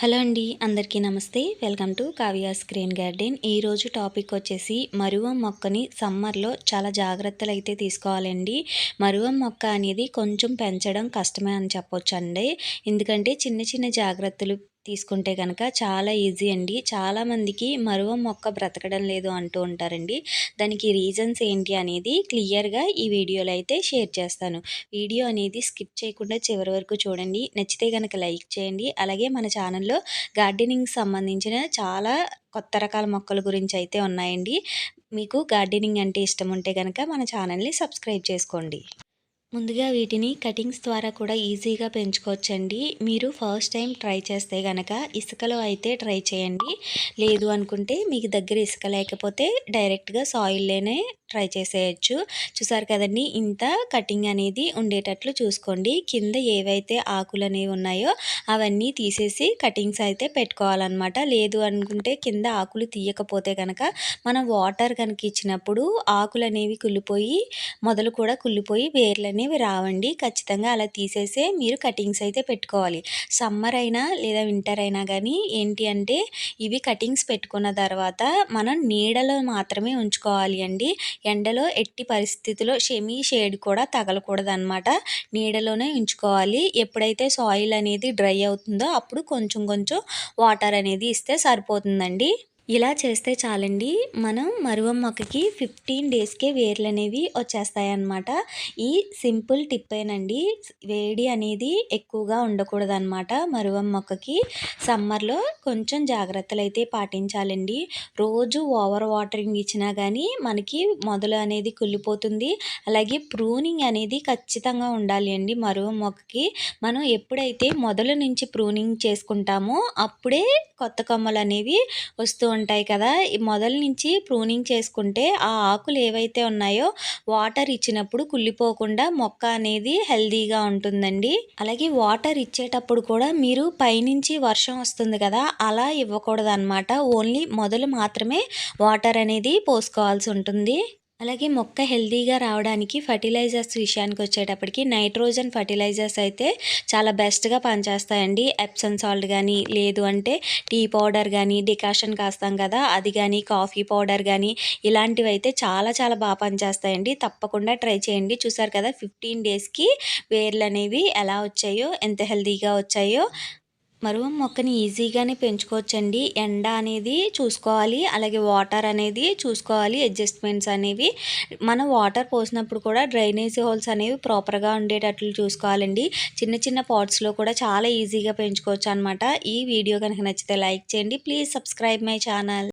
Hello అండి అందరికీ నమస్తే. Welcome to Kavya screen garden. ఈరోజు టాపిక్ వచ్చేసి మరువం మొక్కని సమ్మర్లో చాలా జాగ్రత్తలు అయితే తీసుకోవాలండి. మరువం మొక్క అనేది కొంచెం పెంచడం కష్టమే అని చెప్పొచ్చండి. ఎందుకంటే చిన్న చిన్న జాగ్రత్తలు తీసుకుంటే కనుక చాలా ఈజీ అండి. చాలామందికి మరువ మొక్క బ్రతకడం లేదు అంటూ ఉంటారండి. దానికి రీజన్స్ ఏంటి అనేది క్లియర్గా ఈ వీడియోలో అయితే షేర్ చేస్తాను. వీడియో అనేది స్కిప్ చేయకుండా చివరి వరకు చూడండి. నచ్చితే కనుక లైక్ చేయండి. అలాగే మన ఛానల్లో గార్డెనింగ్ సంబంధించిన చాలా కొత్త రకాల మొక్కల గురించి అయితే ఉన్నాయండి. మీకు గార్డెనింగ్ అంటే ఇష్టం ఉంటే కనుక మన ఛానల్ని సబ్స్క్రైబ్ చేసుకోండి. ముందుగా వీటిని కటింగ్స్ ద్వారా కూడా ఈజీగా పెంచుకోవచ్చండి. మీరు ఫస్ట్ టైం ట్రై చేస్తే కనుక ఇసుకలో అయితే ట్రై చేయండి. లేదు అనుకుంటే మీకు దగ్గర ఇసుక లేకపోతే డైరెక్ట్గా సాయిల్లోనే ట్రై చేసేయచ్చు. చూసారు కదండి? ఇంత కటింగ్ అనేది ఉండేటట్లు చూసుకోండి. కింద ఏవైతే ఆకులు అనేవి ఉన్నాయో అవన్నీ తీసేసి కటింగ్స్ అయితే పెట్టుకోవాలన్నమాట. లేదు అనుకుంటే కింద ఆకులు తీయకపోతే కనుక మనం వాటర్ కనుక ఇచ్చినప్పుడు ఆకులు అనేవి కుళ్ళిపోయి మొదలు కూడా కుళ్ళిపోయి వేర్లు అనేవి రావండి. ఖచ్చితంగా అలా తీసేసే మీరు కటింగ్స్ అయితే పెట్టుకోవాలి. సమ్మర్ అయినా లేదా వింటర్ అయినా కానీ ఏంటి అంటే ఇవి కటింగ్స్ పెట్టుకున్న తర్వాత మనం నీడలో మాత్రమే ఉంచుకోవాలి అండి. ఎండలో ఎట్టి పరిస్థితిలో షెమీ షేడ్ కూడా తగలకూడదు అనమాట నీడలోనే ఉంచుకోవాలి. ఎప్పుడైతే సాయిల్ అనేది డ్రై అవుతుందో అప్పుడు కొంచెం కొంచెం వాటర్ అనేది ఇస్తే సరిపోతుందండి. ఇలా చేస్తే చాలండి. మనం మరువం మొక్కకి ఫిఫ్టీన్ డేస్కే వేర్లు అనేవి వచ్చేస్తాయి అన్నమాట ఈ సింపుల్ టిప్పేనండి. వేడి అనేది ఎక్కువగా ఉండకూడదు అనమాట మరువం మొక్కకి సమ్మర్లో కొంచెం జాగ్రత్తలు అయితే పాటించాలండి. రోజు ఓవర్ వాటరింగ్ ఇచ్చినా కానీ మనకి మొదలు అనేది కుళ్ళిపోతుంది. అలాగే ప్రూనింగ్ అనేది ఖచ్చితంగా ఉండాలి అండి మరువం మొక్కకి మనం ఎప్పుడైతే మొదలు నుంచి ప్రూనింగ్ చేసుకుంటామో అప్పుడే కొత్త కొమ్మలు అనేవి వస్తూ ఉంటాయి కదా. మొదల నుంచి ప్రూనింగ్ చేసుకుంటే ఆ ఆకులు ఏవైతే ఉన్నాయో వాటర్ ఇచ్చినప్పుడు కుళ్ళిపోకుండా మొక్క అనేది హెల్దీగా ఉంటుందండి. అలాగే వాటర్ ఇచ్చేటప్పుడు కూడా మీరు పైనుంచి వర్షం వస్తుంది కదా అలా ఇవ్వకూడదు అనమాట ఓన్లీ మొదలు మాత్రమే వాటర్ అనేది పోసుకోవాల్సి ఉంటుంది. అలాగే మొక్క హెల్దీగా రావడానికి ఫర్టిలైజర్స్ విషయానికి వచ్చేటప్పటికి నైట్రోజన్ ఫర్టిలైజర్స్ అయితే చాలా బెస్ట్గా పనిచేస్తాయండి. ఎప్సన్ సాల్ట్ కానీ లేదు అంటే టీ పౌడర్ కానీ డికాషన్ కాస్తాం కదా అది కానీ కాఫీ పౌడర్ కానీ ఇలాంటివి అయితే చాలా చాలా బాగా పనిచేస్తాయండి. తప్పకుండా ట్రై చేయండి. చూసారు కదా ఫిఫ్టీన్ డేస్కి వేర్లు అనేవి ఎలా వచ్చాయో ఎంత హెల్దీగా వచ్చాయో. మరువం మొక్కని ఈజీగానే పెంచుకోవచ్చండి. ఎండ అనేది చూసుకోవాలి అలాగే వాటర్ అనేది చూసుకోవాలి అడ్జస్ట్మెంట్స్ అనేవి. మనం వాటర్ పోసినప్పుడు కూడా డ్రైనేజ్ హోల్స్ అనేవి ప్రాపర్గా ఉండేటట్లు చూసుకోవాలండి. చిన్న చిన్న పాట్స్లో కూడా చాలా ఈజీగా పెంచుకోవచ్చు అనమాట ఈ వీడియో కనుక నచ్చితే లైక్ చేయండి. Please subscribe my channel.